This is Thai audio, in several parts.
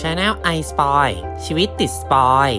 Channel i Spoil ชีวิตติดสปอย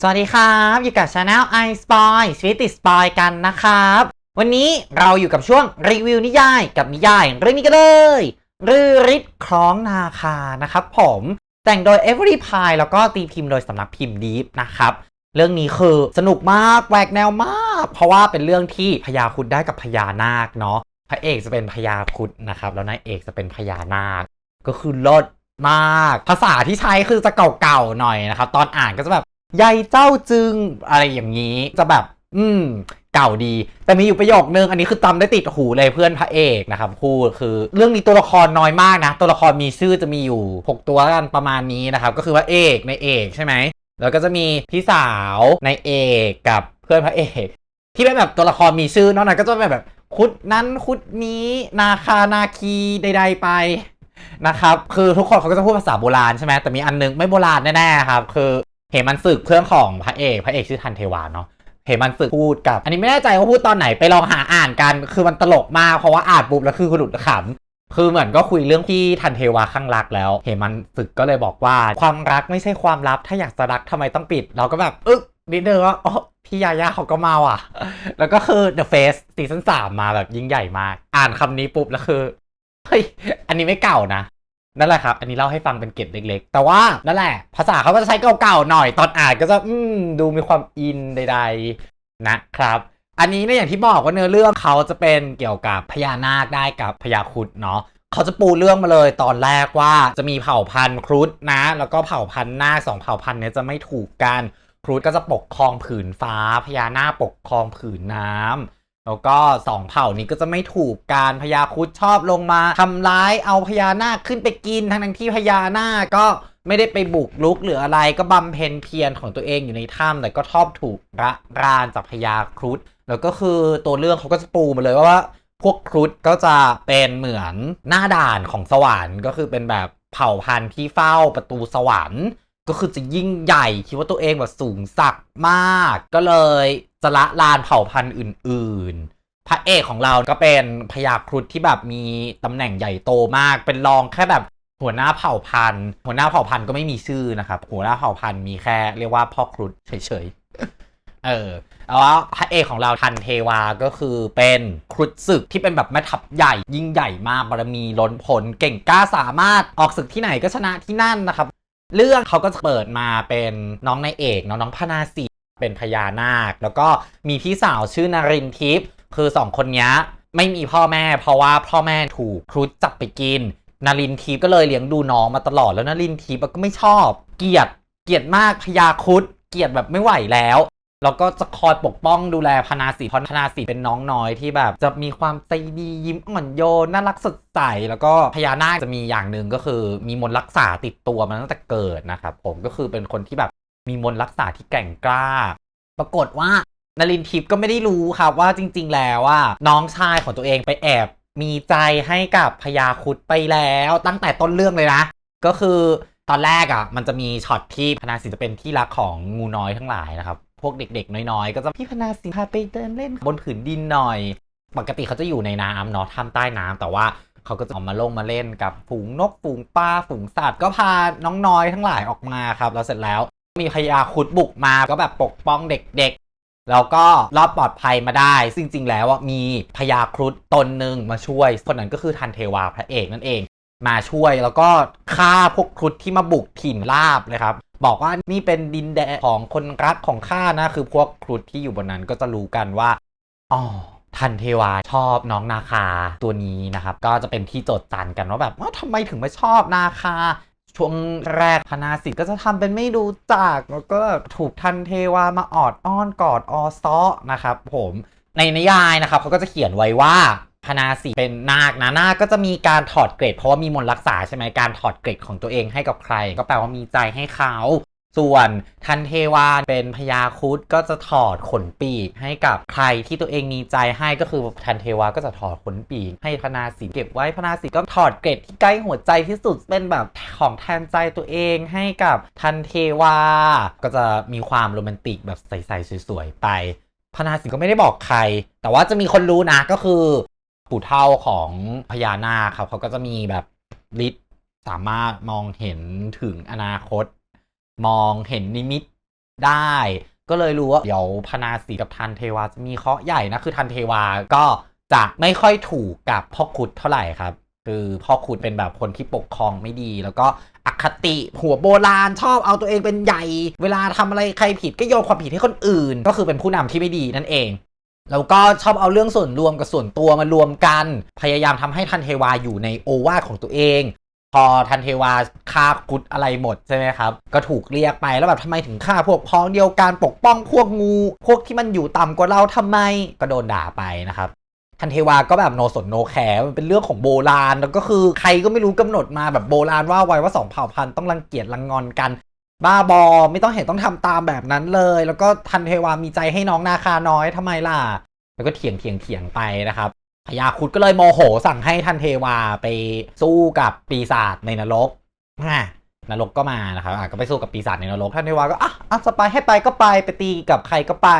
สวัสดีครับ อยู่กับ Channel i Spoil ชีวิตติดสปอยกันนะครับ วันนี้เราอยู่กับช่วงรีวิวนิยายกับนิยายเรื่องนี้กันเลยรือฤทธิ์คล้องนาคานะครับผมแต่งโดย Every Pie แล้วก็ตีพิมพ์โดยสำนักพิมพ์ดีฟนะครับเรื่องนี้คือสนุกมากแหวกแนวมาก เพราะว่าเป็นเรื่องที่พญาคุดได้กับพญานาคเนาะพระเอกจะเป็นพญาคุดนะครับแล้วนายเอกจะเป็นพญานาค ก็คือลิศมาก ภาษาที่ใช้คือจะเก่าๆหน่อยนะครับ ตอนอ่านก็จะแบบใยเจ้าจึงอะไรอย่างนี้จะแบบ อืม เก่าดี แต่มีอยู่ประโยคนึง อันนี้คือจำได้ติดหูเลยเพื่อนพระเอกนะครับพูดคือ เรื่องนี้ตัวละครน้อยมากนะ ตัวละครมีชื่อจะมีอยู่ 6 ตัวกันประมาณนี้นะครับ ก็คือพระเอกในเอกใช่ไหมแล้วก็จะมีพี่สาวในเอกกับเพื่อนพระเอก ที่เป็นแบบตัวละครมีชื่อนอกนั้นก็จะเป็นแบบคุดนั้นคุดนี้นาคานาคีใด ๆ ไป นะครับ คือทุกคนเขาก็จะพูดภาษาโบราณใช่ไหมแต่มีอันนึงไม่โบราณแน่ๆครับ คือเหมันศึกเพื่อนของพระเอก พระเอกชื่อทันเทวาเนาะเหมันศึกพูดกับ อันนี้ไม่แน่ใจว่าพูดตอนไหนไปลองหาอ่านกัน คือมันตลกมากเพราะว่าอ่านปุ๊บแล้วคือหลุดขำคือเหมือนก็คุยเรื่องที่ทันเทวาข้างรักแล้ว เหมันศึกก็เลยบอกว่า ความรักไม่ใช่ความลับ ถ้าอยากจะรักทำไมต้องปิด เราก็แบบอึ๊กนิดนึงว่าอ๋อพี่ยาย่าเขาก็มาว่ะ แล้วก็คือ The Face ซีซั่นสามมาแบบยิ่งใหญ่มาก อ่านคำนี้ปุ๊บแล้วคือ เฮ้ย อันนี้ไม่เก่านะ นั่นแหละครับ อันนี้เล่าให้ฟังเป็นเกร็ดเล็กๆ แต่ว่านั่นแหละ ภาษาเขาก็จะใช้เก่าๆหน่อย ตอนอ่านก็จะอืมดูมีความอินใด ๆ นะครับ อันนี้เนี่ยอย่างที่บอกว่าเนื้อเรื่องเขาจะเป็นเกี่ยวกับพญานาคได้กับพญาครุฑเนาะเขาจะปูเรื่องมาเลยตอนแรกว่าจะมีเผ่าพันธุ์ครุฑนะ แล้วก็เผ่าพันธุ์นาคสองเผ่าพันธุ์เนี้ยจะไม่ถูกกันครุฑก็จะปกครองผืนฟ้าพญานาคปกครองผืนน้ำ แล้วก็สองเผ่านี้ก็จะไม่ถูกการพญาครุฑชอบลงมาทำร้ายเอาพญานาคขึ้นไปกินทั้งทั้งที่พญานาคก็ไม่ได้ไปบุกลุกหรืออะไรก็บำเพ็ญเพียรของตัวเองอยู่ในถ้ำแต่ก็ชอบถูกระรานจากพญาครุฑแล้วก็คือตัวเรื่องเขาก็จะปูมาเลยว่าพวกครุฑก็จะเป็นเหมือนหน้าด่านของสวรรค์ก็คือเป็นแบบเผ่าพันธุ์ที่เฝ้าประตูสวรรค์ ก็คือจะยิ่งใหญ่คิดว่าตัวเองแบบสูงสักมาก ก็เลย จะละลานเผ่าพันธุ์อื่น ๆ พระเอกของเราก็เป็นพญาครุฑที่แบบมีตำแหน่งใหญ่โตมาก เป็นรองแค่แบบหัวหน้าเผ่าพันธุ์ หัวหน้าเผ่าพันธุ์ก็ไม่มีชื่อนะครับ หัวหน้าเผ่าพันธุ์มีแค่เรียกว่าพ่อครุฑเฉยๆ เออแล้วพระเอกของเราทันเทวาก็คือเป็นครุฑศึกที่เป็นแบบแม่ทัพใหญ่ยิ่งใหญ่มากบารมีล้นพ้นเก่งกล้าสามารถออกศึกที่ไหนก็ชนะที่นั่นนะครับ เรื่องเขาก็จะเปิดมาเป็นน้องนายเอกเนาะน้องพนาสี เป็นพญานาค แล้วก็มีพี่สาวชื่อนารินทิพย์คือสองคนนี้ไม่มีพ่อแม่ เพราะว่าพ่อแม่ถูกครุฑจับไปกิน นารินทิพย์ก็เลยเลี้ยงดูน้องมาตลอดแล้วนารินทิพย์ก็ไม่ชอบ เกลียดเกลียดมากพญาครุฑเกลียดแบบไม่ไหวแล้วแล้วก็จะคอยปกป้องดูแลพนาสีเพราะพนาสีเป็นน้องน้อยที่แบบ จะมีความใจดียิ้มอ่อนโยนน่ารักสดใสแล้วก็พญานาคจะมีอย่างหนึ่งก็คือ มีมนต์รักษาติดตัวมาตั้งแต่เกิดนะครับผมก็คือเป็นคนที่แบบ มีมนรักษาที่แกร่งกล้า ปรากฏว่านลินทิพย์ก็ไม่ได้รู้ครับว่าจริง ๆ แล้วว่าน้องชายของตัวเองไปแอบมีใจให้กับพญาครุดไปแล้วตั้งแต่ต้นเรื่องเลยนะ ก็คือตอนแรกอะ มันจะมีช็อตที่พนาสินจะเป็นที่รักของงูน้อยทั้งหลายนะครับ พวกเด็กๆ น้อยๆ ก็จะพี่พนาสินพาไปเดินเล่นบนผืนดินหน่อย ปกติเขาจะอยู่ในน้ำเนาะทำใต้น้ำแต่ว่าเขาก็จะออกมาลงมาเล่นกับฝูงนกฝูงปลาฝูงสัตว์ก็พาน้องน้อยทั้งหลายออกมาครับแล้วเสร็จแล้ว มีพญาครุดบุกมาก็แบบปกป้องเด็กๆ แล้วก็รอดปลอดภัยมาได้ ซึ่งจริงๆแล้วมีพญาครุฑตนหนึ่งมาช่วย คนนั้นก็คือทันเทวาพระเอกนั่นเอง มาช่วยแล้วก็ฆ่าพวกครุฑที่มาบุกถิ่นลาบเลยครับ บอกว่านี่เป็นดินแดนของคนรักของข้านะ คือพวกครุฑที่อยู่บนนั้นก็จะรู้กันว่าอ๋อทันเทวาชอบน้องนาคาตัวนี้นะครับ ก็จะเป็นที่โจดจันกันว่าแบบว่าทำไมถึงไม่ชอบนาคา ช่วงแรกพนาสิทธ์ก็จะทำเป็นไม่รู้จัก แล้วก็ถูกทันเทวามาออดอ้อนกอดออซ้อนะครับผมในนิยายนะครับเขาก็จะเขียนไว้ว่าพนาสิทธ์เป็นนาคนะนาคก็จะมีการถอดเกรดเพราะว่ามีมนรักษาใช่ไหมการถอดเกรดของตัวเองให้กับใคร ก็แปลว่ามีใจให้เขา ส่วนทันเทวาเป็นพญาครุฑก็จะถอดขนปีกให้กับใครที่ตัวเองมีใจให้ก็คือทันเทวาก็จะถอดขนปีกให้พนาสีเก็บไว้พนาสีก็ถอดเกร็ดที่ใกล้หัวใจที่สุดเป็นแบบของแทนใจตัวเองให้กับทันเทวา ก็จะมีความโรแมนติกแบบใสๆสวยๆไปพนาสีก็ไม่ได้บอกใคร แต่ว่าจะมีคนรู้นะก็คือปู่เท่าของพญานาคครับเขาก็จะมีแบบฤทธิ์สามารถมองเห็นถึงอนาคต มองเห็นนิมิตได้ ก็เลยรู้ว่าเดี๋ยวพนาสีกับทันเทวาจะมีเคราะห์ใหญ่นะคือทันเทวาก็จะไม่ค่อยถูกกับพ่อขุดเท่าไหร่ครับ คือพ่อขุดเป็นแบบคนที่ปกครองไม่ดี แล้วก็อคติหัวโบราณชอบเอาตัวเองเป็นใหญ่ เวลาทำอะไรใครผิดก็โยนความผิดให้คนอื่น ก็คือเป็นผู้นำที่ไม่ดีนั่นเองแล้วก็ชอบเอาเรื่องส่วนรวมกับส่วนตัวมารวมกัน พยายามทำให้ทันเทวาอยู่ในโอวาทของตัวเอง พอทันเทวาฆ่ากุดอะไรหมดใช่ไหมครับ ก็ถูกเรียกไปแล้วแบบทำไมถึงฆ่าพวกพ้องเดียวกันปกป้องพวกงู พวกที่มันอยู่ต่ำกว่าเราทำไมก็โดนด่าไปนะครับทันเทวาก็แบบโนสนโนแคร์มันเป็นเรื่องของโบราณแล้วก็คือใครก็ไม่รู้กำหนดมาแบบโบราณว่าไว้ว่าสองเผ่าพันธุ์ต้องรังเกียจรังงอนกัน บ้าบอไม่ต้องเห็นต้องทำตามแบบนั้นเลย แล้วก็ทันเทวามีใจให้น้องนาคาน้อยทำไมล่ะ แล้วก็เถียงเถียงเถียงไปนะครับ พญาคุดก็เลยโมโหสั่งให้ทันเทวาไปสู้กับปีศาจในนรกนรกก็มานะครับก็ไปสู้กับปีศาจในนรกทันเทวาก็อะอะสไปให้ไปก็ไปไปตีกับใครก็ไป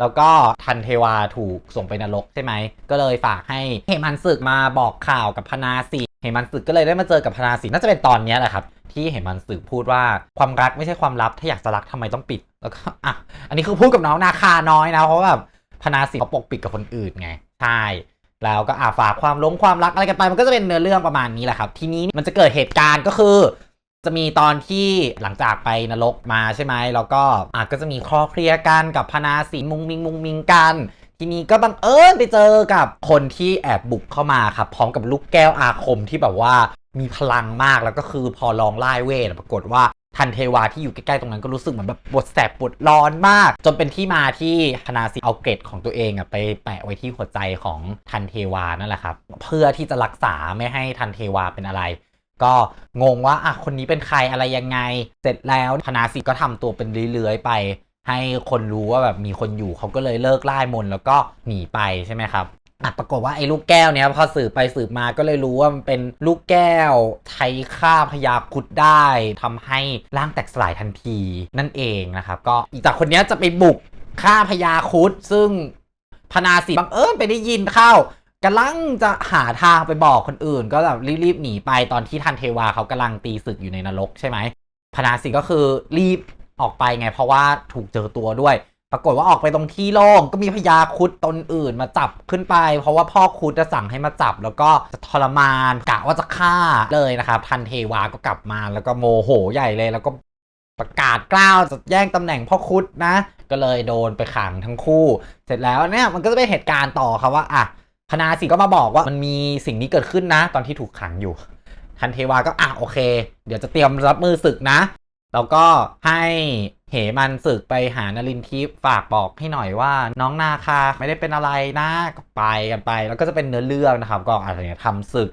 แล้วก็ทันเทวาถูกส่งไปนรกใช่ไหมก็เลยฝากให้เหมันศึกมาบอกข่าวกับพนาสีเหมันศึกก็เลยได้มาเจอกับพนาสีน่าจะเป็นตอนนี้แหละครับที่เหมันศึกพูดว่าความรักไม่ใช่ความลับถ้าอยากจะรักทำไมต้องปิดแล้วก็อะอันนี้คือพูดกับน้องนาคาน้อยนะเพราะแบบพนาสีเขาปกปิดกับคนอื่นไงใช่ แล้วก็อาฝากความลงความรักอะไรกันไปมันก็จะเป็นเนื้อเรื่องประมาณนี้แหละครับ ทีนี้มันจะเกิดเหตุการณ์ก็คือ จะมีตอนที่หลังจากไปนรกมาใช่ไหมแล้วก็อะก็จะมีคลอเคลียร์กันกับพนาสีมุงมิงมุงมิงกัน ทีนี้ก็บังเอิญไปเจอกับคนที่แอบบุกเข้ามาครับพร้อมกับลูกแก้วอาคมที่แบบว่ามีพลังมากแล้วก็คือพอลองไล่เวทปรากฏว่า ทันเทวาที่อยู่ใกล้ๆตรงนั้นก็รู้สึกเหมือนแบบปวดแสบปวดร้อนมาก จนเป็นที่มาที่พนาสีเอาเกรดของตัวเองอะไปแปะไว้ที่หัวใจของทันเทวานั่นแหละครับ เพื่อที่จะรักษาไม่ให้ทันเทวาเป็นอะไร ก็งงว่าอะคนนี้เป็นใครอะไรยังไง เสร็จแล้วพนาสิก็ทำตัวเป็นเลื้อยๆไปให้คนรู้ว่าแบบมีคนอยู่เขาก็เลยเลิกไล่มนแล้วก็หนีไปใช่ไหมครับ อะปรากฏว่าไอ้ลูกแก้วเนี้ยพอสืบไปสืบมาก็เลยรู้ว่ามันเป็นลูกแก้วใช้ฆ่าพยาครุดได้ทำให้ร่างแตกสลายทันทีนั่นเองนะครับ ก็อีจากคนเนี้ยจะไปบุกฆ่าพยาครุดซึ่งพนาสิบังเอิญไปได้ยินเข้ากำลังจะหาทางไปบอกคนอื่น ก็แบบรีบๆหนีไปตอนที่ทันเทวาเขากำลังตีศึกอยู่ในนรกใช่ไหมพนาสิก็คือรีบออกไปไงเพราะว่าถูกเจอตัวด้วย ปรากฏว่าออกไปตรงที่โล่งก็มีพญาคุดตนอื่นมาจับขึ้นไป เพราะว่าพ่อคุดจะสั่งให้มาจับ แล้วก็จะทรมานกะว่าจะฆ่าเลยนะครับทันเทวาก็กลับมาแล้วก็โมโหใหญ่เลยแล้วก็ประกาศกล้าวจะแย่งตำแหน่งพ่อคุดนะ ก็เลยโดนไปขังทั้งคู่ เสร็จแล้วเนี่ยมันก็จะเป็นเหตุการณ์ต่อครับว่าอะพนาสิก็มาบอกว่ามันมีสิ่งนี้เกิดขึ้นนะ ตอนที่ถูกขังอยู่ ทันเทวาก็อะโอเค เดี๋ยวจะเตรียมรับมือศึกนะ แล้วก็ให้ เหมันศึกไปหานลินทิพย์ฝากบอกให้หน่อยว่า น้องนาคาไม่ได้เป็นอะไรนะก็ไปกันไป แล้วก็จะเป็นเนื้อเรื่องนะครับ ก็อะไรเนี่ยทำศึก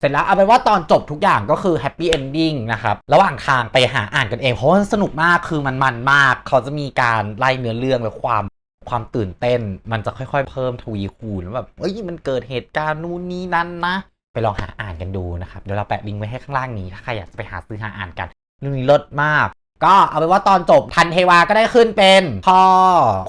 เสร็จแล้วเอาไปว่าตอนจบทุกอย่างก็คือแฮปปี้เอนดิ้งนะครับ ระหว่างทางไปหาอ่านกันเอง เพราะว่าสนุกมากคือมันมันมาก เขาจะมีการไล่เนื้อเรื่องและความความตื่นเต้น มันจะค่อยๆ เพิ่มทวีคูณแบบเอ้ยมันเกิดเหตุการณ์นู่นนี่นั่นนะ ไปลองหาอ่านกันดูนะครับเดี๋ยวเราแปะลิงก์ไว้ให้ข้างล่างนี้ถ้าใครอยากจะไปหาซื้อหาอ่านกันเรื่องนี้เลิศมาก ก็เอาเป็นว่าตอนจบทันเทวาก็ได้ขึ้นเป็นพ่อ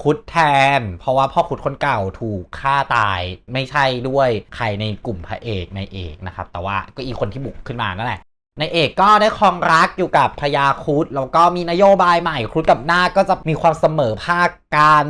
คุดแทน เพราะว่าพ่อคุดคนเก่าถูกฆ่าตายไม่ใช่ด้วยใครในกลุ่มพระเอกในเอกนะครับ แต่ว่าก็อีกคนที่บุกขึ้นมานั่นแหละในเอกก็ได้ครองรักอยู่กับพญาครุดแล้วก็มีนโยบายใหม่ครุดกับนาคก็จะมีความเสมอภาคกัน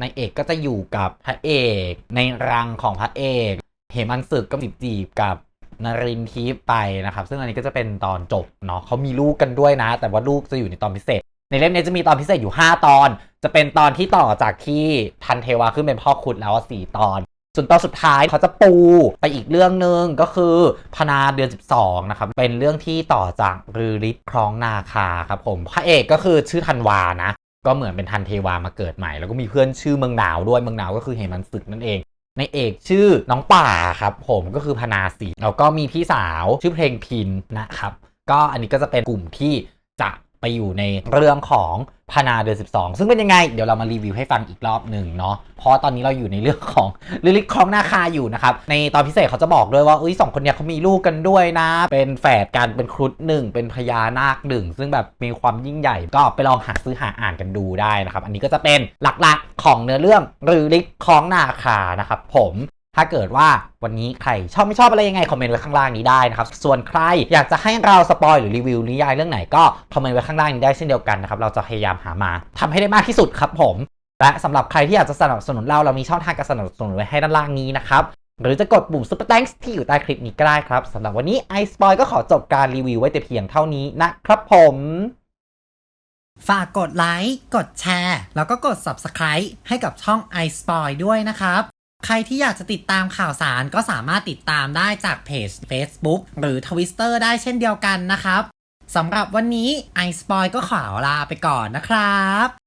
ในเอกก็จะอยู่กับพระเอก ในรังของพระเอก เหมันศึกก็จีบจีบกับ นรินทิพไปนะครับ ซึ่งอันนี้ก็จะเป็นตอนจบเนาะเขามีลูกกันด้วยนะ แต่ว่าลูกจะอยู่ในตอนพิเศษ ในเล่มนี้จะมีตอนพิเศษอยู่ 5 ตอน จะเป็นตอนที่ต่อจากที่ทันเทวาขึ้นเป็นพ่อขุดแล้วสี่ตอนส่วนตอนสุดท้ายเขาจะปูไปอีกเรื่องหนึ่งก็คือพนาเดือน 12 นะครับ เป็นเรื่องที่ต่อจากรือฤทธิ์ครองนาคาครับผมพระเอกก็คือชื่อธันวานะ ก็เหมือนเป็นทันเทวามาเกิดใหม่ แล้วก็มีเพื่อนชื่อเมืองหนาวด้วยเมืองหนาวก็คือเหมันศึกนั่นเอง ในเอกชื่อน้องป่าครับผมก็คือพนาสีแล้วก็มีพี่สาวชื่อเพลงพินนะครับ ก็อันนี้ก็จะเป็นกลุ่มที่ ไปอยู่ในเรื่องของพนาเดือน12 ซึ่งเป็นยังไง เดี๋ยวเรามารีวิวให้ฟังอีกรอบหนึ่งเนาะเพราะตอนนี้เราอยู่ในเรื่องของลิลิครองนาคาอยู่นะครับ ในตอนพิเศษเขาจะบอกด้วยว่าเอ้ยสองคนเนี้ยเขามีลูกกันด้วยนะ เป็นแฝดกันเป็นครุฑหนึ่งเป็นพญานาคหนึ่งซึ่งแบบมีความยิ่งใหญ่ก็ไปลองหาซื้อหาอ่านกันดูได้นะครับ อันนี้ก็จะเป็นหลักๆของเนื้อเรื่องหรือลิครองนาคานะครับผม ถ้าเกิดว่าวันนี้ใครชอบไม่ชอบอะไรยังไง คอมเมนต์ไว้ข้างล่างนี้ได้นะครับ ส่วนใครอยากจะให้เราสปอยหรือรีวิวนิยายเรื่องไหนก็คอมเมนต์ไว้ข้างล่างนี้ได้เช่นเดียวกันนะครับ เราจะพยายามหามาทำให้ได้มากที่สุดครับผม และสำหรับใครที่อยากจะสนับสนุนเราเรามีช่องทางการสนับสนุนไว้ให้ด้านล่างนี้นะครับหรือจะกดปุ่ม Super Thanks ที่อยู่ใต้คลิปนี้ก็ได้ครับสำหรับวันนี้ i s p o i ก็ขอจบการรีวิวไว้แต่เพียงเท่านี้นะครับผม ฝากกดไลค์ กดแชร์ แล้วก็กด Subscribe ให้กับช่อง i s p o i ด้วยนะครับ ใครที่อยากจะติดตามข่าวสารก็สามารถติดตามได้จากเพจ Facebook หรือ Twitter ได้เช่นเดียวกันนะครับสำหรับวันนี้ไอสปอยก็ขอลาไปก่อนนะครับ